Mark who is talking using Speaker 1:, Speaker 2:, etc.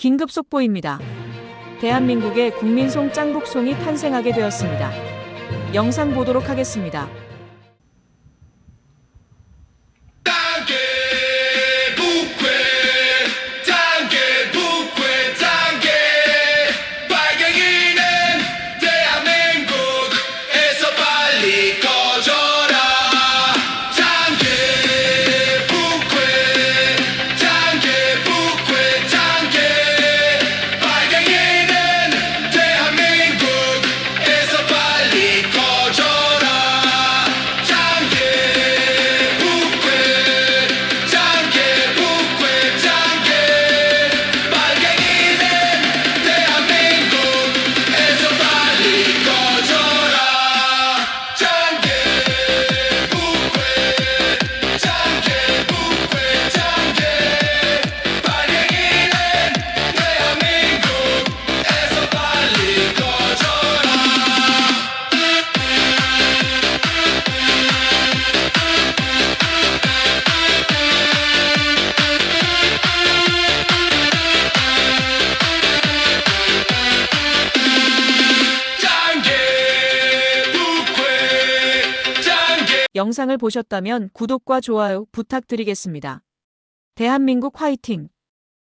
Speaker 1: 긴급 속보입니다. 대한민국의 국민송 짱북송이 탄생하게 되었습니다. 영상 보도록 하겠습니다. 영상을 보셨다면 구독과 좋아요 부탁드리겠습니다. 대한민국 화이팅!